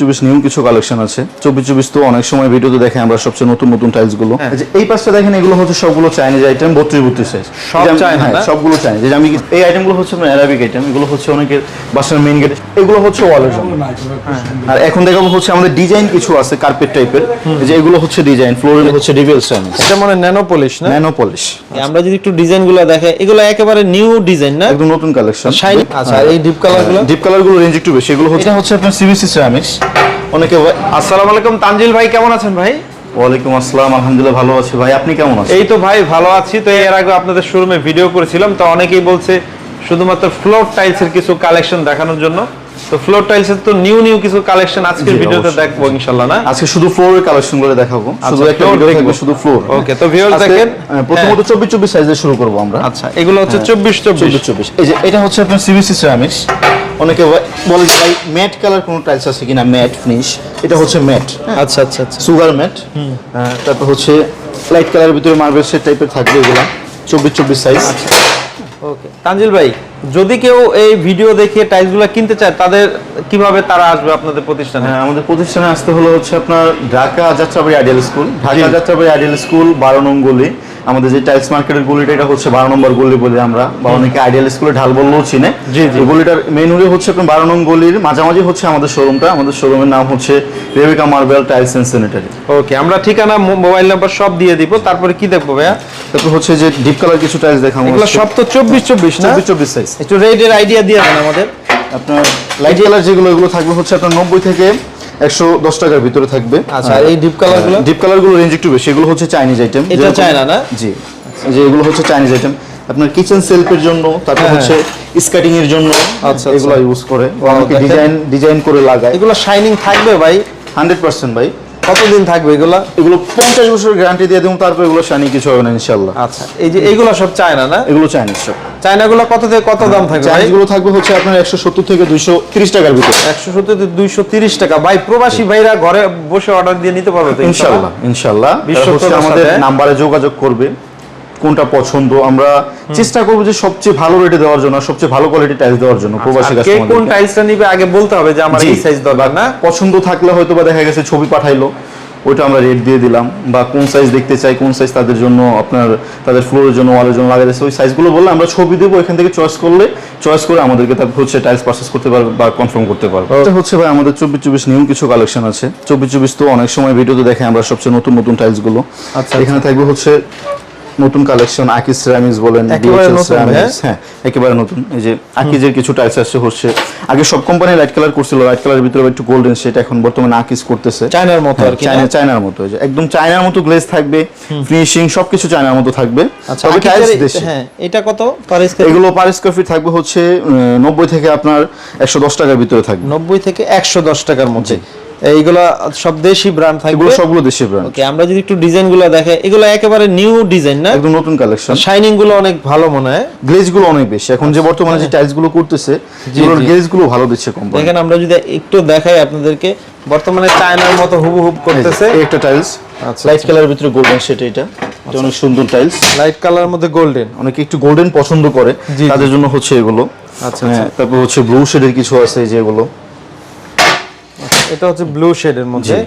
চব্বিশ নিউ কিছু কালেকশন আছে। চব্বিশ চব্বিশ তো অনেক সময় ভিডিওতে দেখে আমরা সবচেয়ে নতুন নতুন টাইলসগুলো। হ্যাঁ। এই পাশটা দেখেন এগুলো হচ্ছে সবগুলো চাইনিজ আইটেম বত্রিশ বত্রিশ সাইজ সব চায়না সবগুলো চাইনিজ আমি এই আইটেমগুলো হচ্ছে অ্যারাবিক আইটেম এগুলো হচ্ছে অনেকের বাসার মেইন গেট এগুলো হচ্ছে ওয়ালের জন্য। আর এখন দেখাবো হচ্ছে আমাদের ডিজাইন কিছু আছে কার্পেট টাইপের যে এগুলো হচ্ছে ডিজাইন ফ্লোরের হচ্ছে ডিভিএল চাইনিজ এটা মনে ন্যানো পলিশ না? ন্যানো পলিশ আমরা যদি একটু ডিজাইনগুলো দেখে এগুলো একেবারে নিউ ডিজাইন না? একদম নতুন কালেকশন আচ্ছা এই ডিপ কালারগুলো? ডিপ কালারগুলো রেঞ্জ একটু বেশি। এগুলো হচ্ছে এটা হচ্ছে আপনার সিবিসি সিরামিক্স অনেকে আসসালামু আলাইকুম তানজিল ভাই কেমন আছেন ভাই? ওয়ালাইকুম আসসালাম আলহামদুলিল্লাহ ভালো আছি ভাই। আপনি কেমন আছেন? এই তো ভাই ভালো আছি। তো এর আগে আপনাদের শোরুমে ভিডিও করেছিলাম তো অনেকেই বলছে শুধুমাত্র ফ্লোর টাইলস এর কিছু কালেকশন দেখানোর জন্য। তো ফ্লোর টাইলস এর তো নিউ নিউ কিছু কালেকশন আজকের ভিডিওতে। দেখব ইনশাআল্লাহ না? আজকে শুধু ফ্লোরের কালেকশন করে দেখাবো। শুধু একটা ভিডিও। থাকবে শুধু ফ্লোর Okay, তো viewers দেখেন। প্রথমত চব্বিশ চব্বিশ সাইজে শুরু করব আমরা। আচ্ছা এগুলো হচ্ছে চব্বিশ চব্বিশ। চব্বিশ চব্বিশ। এই যে এটা হচ্ছে আপনার সিবিসি সিরামিক্স অনেকে বলে- যে ভাই ম্যাট কালার কোনো টাইলস আছে কিনা? ম্যাট ফিনিশ এটা হচ্ছে ম্যাট আচ্ছা আচ্ছা আচ্ছা। সুগার ম্যাট তারপর হচ্ছে লাইট কালারের ভিতরে মার্বেল সেট টাইপের থাকবে এগুলা। চব্বিশ চব্বিশ সাইজ ওকে তানজিল ভাই যদি কেউ এই ভিডিও দেখে টাইলসগুলো কিনতে চায় তাদের কীভাবে তারা আসবে আপনাদের প্রতিষ্ঠানে? হ্যাঁ আমাদের প্রতিষ্ঠানে আসতে হলো হচ্ছে আপনার Dhaka Jatrabari ideal school Dhaka. Jatrabari ideal school বারো নং গলি। আমাদের যে টাইলস মার্কেটের গলিটা এটা হচ্ছে বারো নম্বর গলি বলি আমরা বা অনেকে আইডিয়াল স্কুলে ঢাল বললেও চিনে। জি, জি। এই গলিটার মেন হলে হচ্ছে আপনার বারো নং গলির মাঝামাঝি হচ্ছে আমাদের শোরুমটা আমাদের শোরুমের নাম হচ্ছে Rebecca marble tiles and sanitary okay আমরা ঠিকানা মোবাইল নাম্বার সব দিয়ে দিব। তারপরে কি দেখব ভাইয়া? তারপর হচ্ছে যে ডিপ কালার কিছু টাইলস দেখাবো এগুলো সব তো চব্বিশ চব্বিশ না? চব্বিশ চব্বিশ সাইজ একটু রেটের আইডিয়া দিয়ে দেন আমাদের। আপনার লাইট কালার যেগুলো এগুলো থাকবে হচ্ছে আপনার নব্বই থেকে একশো দশ টাকার ভিতরে থাকবে। আচ্ছা এই ডিপ কালারগুলো? ডিপ কালারগুলো রেঞ্জ একটু বেশি এগুলো হচ্ছে চাইনিজ আইটেম এটা চায়না না? জি যে এগুলো হচ্ছে চাইনিজ আইটেম আপনার কিচেন সেলফের জন্য তারপর হ্যাঁ, হচ্ছে স্কাটিং এর জন্য আচ্ছা, এগুলো আচ্ছা। ইউজ করে ডিজাইন ডিজাইন করে লাগায়। এগুলো শাইনিং থাকবে ভাই। হান্ড্রেড পার্সেন্ট ভাই। কতদিন থাকবে এগুলো? এগুলো পঞ্চাশ বছর গ্যারান্টি দিয়ে দেবো তারপর এগুলো কিছু হবে না ইনশাল্লাহ আচ্ছা এই যে এগুলো সব চায়না না? এগুলো চাইনিজ সব। চায়নাগুলো কত থেকে কত দাম থাকবে চাইনিজগুলো থাকবে হচ্ছে আপনার একশো সত্তর থেকে দুইশো তিরিশ টাকার ভিতরে। একশো সত্তর দুইশো তিরিশ টাকা। ভাই প্রবাসী ভাইরা ঘরে বসে অর্ডার দিয়ে নিতে পারবে ইনশাল্লাহ ইনশাল্লাহ আমাদের নাম্বারে যোগাযোগ করবে। কোনটা পছন্দ? আমরা চেষ্টা করব যে সবচেয়ে ভালো রেটে দেওয়ার জন্য সবচেয়ে ভালো কোয়ালিটি টাইলস দেওয়ার জন্য প্রবাসী আচ্ছা, কে কোন কাস্টমারদের টাইলসটা নিবে আগে বলতে হবে যে আমার এই সাইজ দরকার না। পছন্দ থাকলে হয়তো বা দেখা গেছে ছবি পাঠাইলো ওইটা আমরা রেট দিয়ে দিলাম বা কোন সাইজ দেখতে চাই কোন সাইজ তাদের জন্য আপনার তাদের ফ্লোরের জন্য ওয়ালের জন্য লাগাই দিচ্ছে ওই সাইজগুলো বললে আমরা ছবি দেবো এখান থেকে চয়েস করলে চয়েস করে আমাদেরকে তারপর হচ্ছে টাইলস পারচেস করতে পারবে বা কনফার্ম করতে পারবে। এটা হচ্ছে ভাই আমাদের চব্বিশ চব্বিশ নিউ কিছু কালেকশন আছে। চব্বিশ চব্বিশ তো অনেক সময় ভিডিওতে দেখে আমরা সবচেয়ে নতুন নতুন টাইলসগুলো। আচ্ছা, এখানে থাকবে হচ্ছে নতুন কালেকশন আকিজ সিরামিক্স বলেন একেবারে নতুন, হ্যাঁ? একেবারে নতুন। এই যে আকিজের কিছু টাইলস আসছে হচ্ছে আগে সব কোম্পানি লাইট কালার করছিল লাইট কালারের ভিতরে একটু গোল্ডেন সেটা এখন বর্তমানে আকিজ করতেছে। চায়নার মতো আর কি চায়না চায়নার মতো এই যে একদম চায়নার মতো গ্লেজ থাকবে ফিনিশিং সবকিছু চায়নার মতো থাকবে। আচ্ছা তবে টাইলস দেশি। হ্যাঁ এটা কত পার স্কয়ার এগুলো পার স্কোয়ার ফিট থাকবে হচ্ছে নব্বই থেকে আপনার একশো দশ টাকার ভিতরে থাকবে। নব্বই থেকে একশো দশ টাকার মধ্যে। এইগুলা সব দেশি ব্র্যান্ড থাকবে। এগুলো সবগুলো দেশি ব্র্যান্ড ওকে আমরা যদি একটু ডিজাইনগুলো দেখে এগুলো একেবারে নিউ ডিজাইন না? একদম নতুন কালেকশন শাইনিংগুলো অনেক ভালো মনে হয়। গ্লেজগুলো অনেক বেশি। এখন যে বর্তমানে যে টাইলসগুলো করতেছে এগুলোর গ্লেজগুলো ভালো দিচ্ছে কোম্পানি দেখেন আমরা যদি একটু দেখাই আপনাদেরকে বর্তমানে চায়নার মতো হুবহুব করতেছে। একটা টাইলস আচ্ছা, লাইট কালারের ভিতরে গোল্ডেন সেটা এটা। এটা অনেক সুন্দর টাইলস লাইট কালার মধ্যে গোল্ডেন অনেকে একটু গোল্ডেন পছন্দ করে। তাদের জন্য হচ্ছে এগুলো। আচ্ছা, হ্যাঁ, তারপর হচ্ছে ব্লু শেডের কিছু আছে যেগুলো এটা হচ্ছে ব্লু শেডের মধ্যে।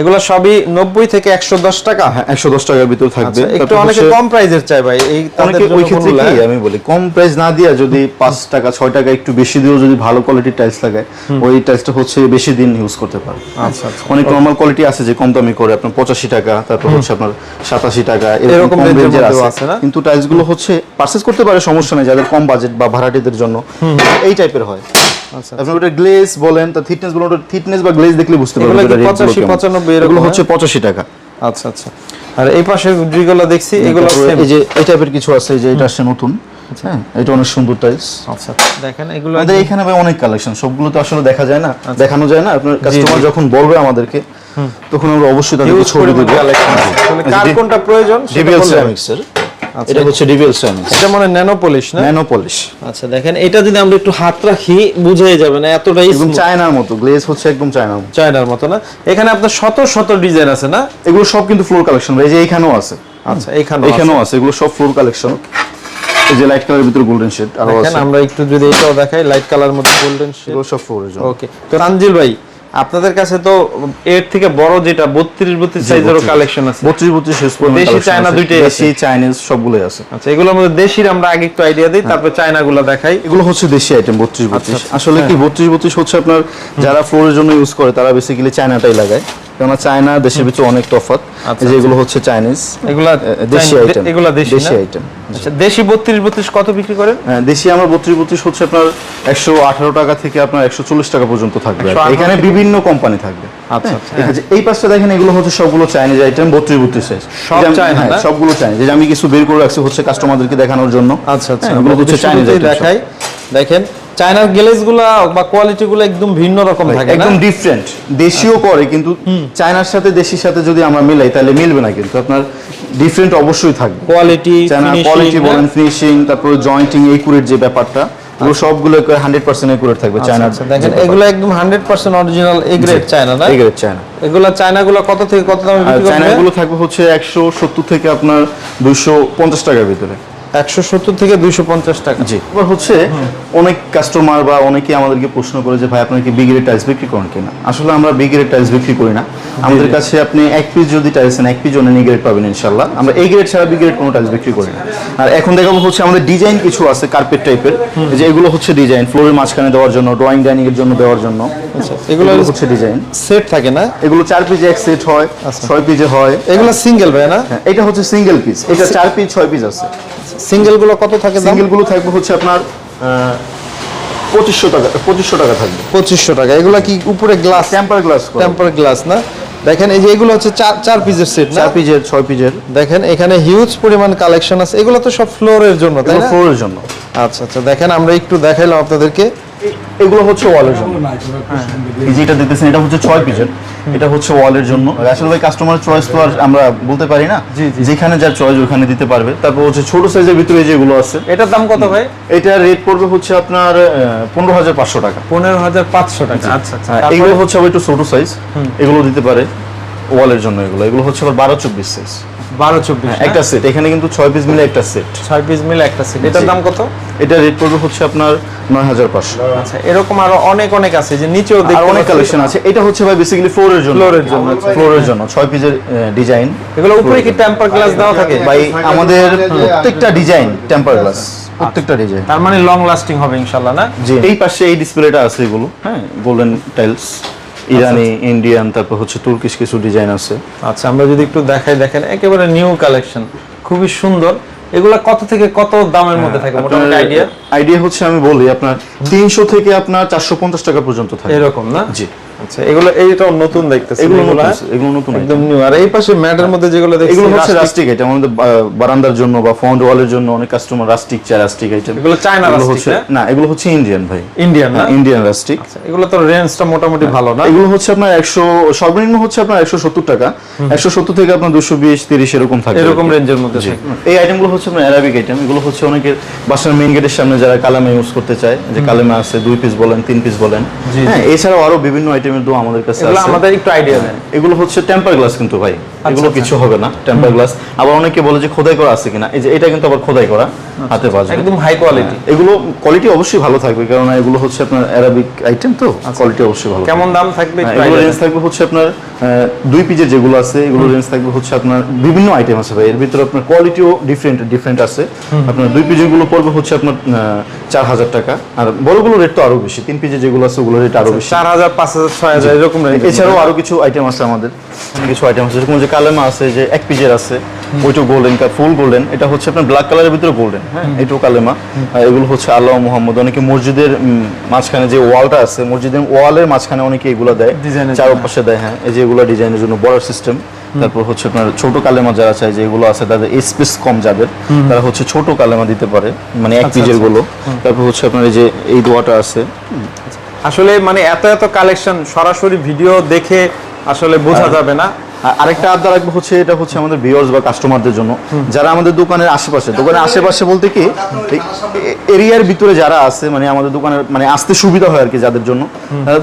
এগুলো সবই নব্বই থেকে একশো দশ টাকা। হ্যাঁ একশো দশ টাকার ভিতরে থাকবে। আচ্ছা, একটু অনেকে কম প্রাইজের চাই ভাই এই তাদের ওই ক্ষেত্রে কি আমি বলি কম প্রাইস না দিয়া যদি পাঁচ টাকা ছয় টাকা একটু বেশি দিয়েও যদি ভালো কোয়ালিটির টাইলস লাগায় ওই টাইলসটা হচ্ছে বেশি দিন ইউজ করতে পারে আচ্ছা আচ্ছা অনেক নর্মাল কোয়ালিটি আছে যে কম দামি করে আপনার পঁচাশি টাকা তারপর হচ্ছে আপনার সাতাশি টাকা এরকম রেঞ্জের আছে? কিন্তু টাইলসগুলো হচ্ছে পারচেজ করতে পারে সমস্যা নেই যাদের কম বাজেট বা ভাড়াটিদের জন্য। এই টাইপের হয়। আচ্ছা আপনি ওটা গ্লেজ বলেন তা থিকনেস বলেন ওটা থিকনেস বা গ্লেজ দেখলে বুঝতে পারবেন এগুলো কি ওটার rate গুলো 85, 95 এরকম এগুলো হচ্ছে পঁচাশি টাকা। আচ্ছা আচ্ছা। আর এই পাশে যেগুলো দেখছি এগুলো এই যে এই টাইপের কিছু আছে এই যে এটা আসছে নতুন হ্যাঁ? এটা অনেক সুন্দর টাইলস আচ্ছা দেখেন এগুলো আমাদের এখানে ভাই অনেক কালেকশন সবগুলো তো আসলে দেখা যায় না দেখানো যায় না। আপনার কাস্টমার যখন বলবে আমাদেরকে তখন আমরা অবশ্যই তাদেরকে ছবি পরিমাণ দেবো। আছে। কার কোনটা প্রয়োজন ডিবিএল। সিরামিক্স আচ্ছা, এটা হচ্ছে ডিবিএল সিরামিক্স এটা মানে ন্যানো পলিশ না? ন্যানো পলিশ আচ্ছা দেখেন এটা যদি আমরা একটু হাত রাখি বুঝাই যাবে না এতটাই একদম চায়নার মতো গ্লেজ হচ্ছে একদম চায়নার মতো। চায়নার মতো না? এখানে আপনার শত শত ডিজাইন আছে না? এগুলো সব কিন্তু ফ্লোর কালেকশন এই যে এইখানেও আছে। আচ্ছা এখানে এখানেও আছে। এগুলো সব ফ্লোর কালেকশন এই যে লাইট কালারের ভিতরে গোল্ডেন শেড আরও আমরা একটু যদি এটাও দেখাই লাইট কালার মধ্যে গোল্ডেন এগুলো সব ফ্লোরের জন্য। ওকে তো রানজিল ভাই আপনাদের কাছে তো এর থেকে বড় যেটা বত্রিশ বত্রিশ সাইজেরও কালেকশন আছে। বত্রিশ বত্রিশ দেশি, চায়না দুইটাই আছে। দেশি চাইনিজ সবগুলোই আছে। আচ্ছা এগুলোর মধ্যে দেশির আমরা আগে একটু আইডিয়া দিই তারপর চায়না গুলো দেখাই। এগুলো হচ্ছে দেশি আইটেম বত্রিশ বত্রিশ। আচ্ছা, আসলে কি বত্রিশ বত্রিশ হচ্ছে আপনার যারা ফ্লোরের জন্য ইউজ করে তারা বেসিক্যালি চায়নাটাই লাগায়। কেননা চায়না দেশের ভিতরে অনেক তফাৎ। আচ্ছা, এই যে এগুলো হচ্ছে চাইনিজ এগুলা দেশি আইটেম এগুলা দেশি আইটেম আচ্ছা দেশি বত্রিশ বত্রিশ কত বিক্রি করেন? হ্যাঁ, দেশি আমরা বত্রিশ বত্রিশ হচ্ছে আপনার একশো আঠারো টাকা থেকে আপনার একশো চল্লিশ টাকা পর্যন্ত থাকবে। 118 এখানে বিভিন্ন কোম্পানি থাকবে। আচ্ছা, হ্যাঁ, আচ্ছা, এই পাশটা দেখেন এগুলো হচ্ছে সবগুলো চাইনিজ আইটেম বত্রিশ বত্রিশ সাইজ সব চায়না, সবগুলো চাইনিজ যে আমি কিছু বের করে রাখছি হচ্ছে কাস্টমারদেরকে দেখানোর জন্য। আচ্ছা আচ্ছা। হ্যাঁ, এগুলো হচ্ছে চাইনিজ আইটেম দেখাই দেখেন চায়নার গ্লেজগুলা বা কোয়ালিটি গুলো একদম ভিন্ন রকম থাকে একদম ডিফারেন্ট দেশিও করে কিন্তু চায়নার সাথে দেশির সাথে যদি আমরা মিলাই তাহলে মিলবে না কিন্তু। আপনার ডিফারেন্ট অবশ্যই থাকবে। কোয়ালিটি চায়না কোয়ালিটি বলেন ফিনিশিং তারপর জয়েন্টিং একুরেট যে ব্যাপারটা এগুলো সবগুলো হান্ড্রেড পার্সেন্ট একুরেট থাকবে চায়নার আচ্ছা, দেখেন এগুলো একদম hundred percent original A grade China না? এগুলো চায়না। এগুলা চায়না গুলো কত থেকে কত দামে বিক্রি চায়না করবে? গুলো থাকবে হচ্ছে একশো সত্তর থেকে আপনার দুইশো পঞ্চাশ টাকার ভিতরে। একশো সত্তর থেকে দুইশো পঞ্চাশ টাকা। জি। এবার হচ্ছে অনেক কাস্টমার বা অনেকে আমাদেরকে প্রশ্ন করে যে ভাই আপনার কি বিগের টাইলস বিক্রি করেন কিনা? আসলে আমরা বিগের টাইলস বিক্রি করি না। আমাদের কাছে আপনি এক পিস যদি টাইলস নেন এক পিস জন্য এ গ্রেড পাবেন ইনশাল্লাহ আমরা এই গ্রেড ছাড়া বি গ্রেড কোনো টাইলস বিক্রি করি না। আর এখন দেখাবো হচ্ছে আমাদের ডিজাইন কিছু আছে কার্পেট টাইপের যে এগুলো হচ্ছে ডিজাইন ফ্লোরের মাঝখানে দেওয়ার জন্য ড্রয়িং ডাইনিং এর জন্য দেওয়ার জন্য। আচ্ছা এগুলো হচ্ছে ডিজাইন সেট থাকে না? এগুলো চার পিসে এক সেট হয় ছয় পিসে হয়। এগুলো সিঙ্গেল ভাই না? হ্যাঁ, এটা হচ্ছে সিঙ্গেল পিস এটা চার পিস ছয় পিস আছে। সিঙ্গেলগুলো কত থাকে সিঙ্গেলগুলো সিঙ্গেলগুলো থাকবে হচ্ছে আপনার পঁচিশশো টাকা পঁচিশশো টাকা থাকবে। পঁচিশশো টাকা। এগুলো কি উপরে glass temper glass temper glass না? দেখেন এই যে এগুলো হচ্ছে চার চার পিসের সেট চার পিজের ছয় পিজের দেখেন এখানে হিউজ পরিমাণ কালেকশন আছে। এগুলো তো সব ফ্লোরের জন্য তাই না? ফ্লোরের জন্য। আচ্ছা আচ্ছা দেখেন আমরা একটু দেখাইলাম আপনাদেরকে। এগুলো হচ্ছে ওয়ালের জন্য। এই যে এটা দেখতেছেন এটা হচ্ছে ছয় পিসের এটা হচ্ছে ওয়ালের জন্য। আসলে ভাই কাস্টমার চয়েস তো আর আমরা বলতে পারি না। জি, জি। যেখানে যার চয়েস ওখানে দিতে পারবে। তারপর হচ্ছে ছোট সাইজের ভিতরে যেগুলো আছে এটার দাম কত ভাই? এটা রেট পড়বে হচ্ছে আপনার পনেরো হাজার পাঁচশো টাকা। পনেরো হাজার পাঁচশো টাকা। আচ্ছা আচ্ছা। হ্যাঁ, এগুলো হচ্ছে আবার একটু ছোট সাইজ এগুলো দিতে পারে। ওয়ালের জন্য এগুলো। এগুলো হচ্ছে আবার বারো চব্বিশ সাইজ বারো চব্বিশ একটা সেট এখানে কিন্তু ছয় পিস মিলে একটা সেট ছয় পিস মিলে একটা সেট এটার দাম কত? এটা রেট পড়বে হচ্ছে আপনার নয় হাজার পাঁচশো। আচ্ছা এরকম আরও অনেক অনেক আছে যে নিচেও দেখতে অনেক কালেকশন আছে। এটা হচ্ছে ভাই বেসিক্যালি ফ্লোরের জন্য। এর জন্য, আচ্ছা। ফ্লোরের জন্য। ছয় পিসের ডিজাইন এগুলো উপরে কি টেম্পার গ্লাস দেওয়া থাকে? ভাই আমাদের প্রত্যেকটা ডিজাইন টেম্পার গ্লাস প্রত্যেকটা ডিজাইন তার মানে লং লাস্টিং হবে ইনশাল্লাহ না? এই পাশে এই ডিসপ্লেটা আছে এগুলো হ্যাঁ গোল্ডেন টাইলস ইরানি ইন্ডিয়ান তারপর হচ্ছে তুর্কিশ কিছু ডিজাইন আছে। আচ্ছা আমরা যদি একটু দেখাই দেখেন একেবারে নিউ কালেকশন খুবই সুন্দর। এগুলা কত থেকে কত দামের মধ্যে থাকে? মোটামুটি আইডিয়া আইডিয়া হচ্ছে আমি বলি আপনার তিনশো থেকে আপনার চারশো পঞ্চাশ টাকা পর্যন্ত থাকে। এরকম না? জি। আচ্ছা এগুলো এইটাও নতুন দেখতেছি এগুলো নতুন এগুলো নতুন একদম নিউ আর এই পাশে ম্যাটের মধ্যে যেগুলো দেখছি এগুলো হচ্ছে রাস্টিক আইটেম আমাদের বারান্দার জন্য বা ফ্রন্ট ওয়ালের জন্য অনেক কাস্টমার রাস্টিক চায় রাস্টিক আইটেম এগুলো চায়না হ্যাঁ? না? এগুলো হচ্ছে ইন্ডিয়ান ভাই। ইন্ডিয়ান না? ইন্ডিয়ান রাস্টিক আচ্ছা, এগুলো তো রেঞ্জটা মোটামুটি ভালো না? এগুলো হচ্ছে আপনার একশো সর্বনিম্ন হচ্ছে আপনার একশো সত্তর টাকা। একশো সত্তর থেকে আপনার দুশো বিশ তিরিশ এরকম থাকে। এরকম রেঞ্জের মধ্যে এই আইটেমগুলো হচ্ছে আপনার অ্যারাবিক আইটেম এগুলো হচ্ছে অনেকের বাসার মেইন গেটের সামনে যারা কালামে ইউজ করতে চায় যে কালামে আছে দুই পিস বলেন তিন পিস বলেন। হ্যাঁ এছাড়াও আরও বিভিন্ন আইটেমের দো আমাদের কাছে আছে। আমাদের একটু আইডিয়া দেন। এগুলো হচ্ছে টেম্পার গ্লাস কিন্তু ভাই। এগুলো আচ্ছা। কিছু হবে না টেম্পার গ্লাস আবার অনেকে বলে যে খোদাই করা আছে কিনা এই যে এটা কিন্তু আবার খোদাই করা হাতে বাজবে। একদম হাই কোয়ালিটি এগুলো কোয়ালিটি অবশ্যই ভালো থাকবে কারণ এগুলো হচ্ছে আপনার অ্যারাবিক আইটেম তো কোয়ালিটি অবশ্যই ভালো কেমন দাম থাকবে হ্যাঁ, এগুলো রেঞ্জ থাকবে হচ্ছে আপনার দুই পিজের যেগুলো আছে এগুলো রেঞ্জ থাকবে হচ্ছে আপনার বিভিন্ন আইটেম আছে ভাই। এর ভিতরে আপনার কোয়ালিটিও ডিফারেন্ট ডিফারেন্ট আছে। আপনার দুই পিজেরগুলো পড়বে হচ্ছে আপনার চার হাজার টাকা। আর বড়গুলো রেট তো আরও বেশি। তিন পিজের যেগুলো আছে ওগুলো রেট আরও বেশি। চার হাজার পাঁচ হাজার ছয় হাজার এরকম এছাড়াও আরও কিছু আইটেম আছে আমাদের। কিছু আইটেম আছে। যেরকম যে কালেমা আছে যে এক পিজের আছে। ওইটা গোল্ডেন ফুল গোল্ডেন এটা হচ্ছে আপনার ব্ল্যাক কালারের ভিতরে গোল্ডেন হ্যাঁ? এটাও কালেমা। এগুলো হচ্ছে আল্লাহ মোহাম্মদ অনেকে মসজিদের মাঝখানে যে ওয়ালটা আছে মসজিদের ওয়ালের মাঝখানে অনেকে এগুলো দেয় চারপাশে দেয় হ্যাঁ? এই যে এগুলো ডিজাইনের জন্য বর্ডার সিস্টেম তারপর হচ্ছে আপনার ছোট কালেমা যারা চায় যে এগুলো আছে তাদের স্পেস কম যাদের তারা হচ্ছে ছোট কালেমা দিতে পারে মানে এক আচ্ছা, পিজেরগুলো। তারপর হচ্ছে আপনার এই যে এই দোয়াটা আছে। আসলে মানে এত এত কালেকশন সরাসরি ভিডিও দেখে আসলে বোঝা যাবে না। আরেকটা আবদার রাখব হচ্ছে এটা হচ্ছে আমাদের ভিউয়ার্স বা কাস্টমারদের জন্য। যারা আমাদের দোকানের আশেপাশে দোকানের আশেপাশে বলতে কি এরিয়ার ভিতরে যারা আছে মানে আমাদের দোকানের মানে আসতে সুবিধা হয় আর কি যাদের জন্য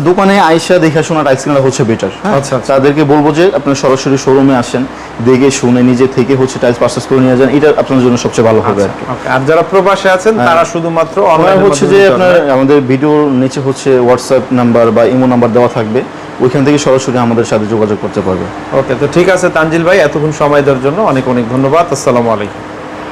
দোকানে আইসা দেখা শোনা টাইস কেনা হচ্ছে বেটার আচ্ছা, আচ্ছা। তাদেরকে বলব যে আপনার সরাসরি শোরুমে আসেন দেখে শুনে নিজে থেকে হচ্ছে টাইলস পারচেস করে নিয়ে যান এটা আপনার জন্য সবচেয়ে ভালো হবে আর আর যারা প্রবাসে আছেন তারা শুধুমাত্র অনলাইন হচ্ছে যে আপনার আমাদের ভিডিওর নিচে হচ্ছে হোয়াটসঅ্যাপ নাম্বার বা ইমো নাম্বার দেওয়া থাকবে। ওইখান থেকে সরাসরি আমাদের সাথে যোগাযোগ করতে পারবে। ওকে তো ঠিক আছে তানজিল ভাই, এতক্ষণ সময় দেওয়ার জন্য অনেক অনেক ধন্যবাদ। আসসালামু আলাইকুম।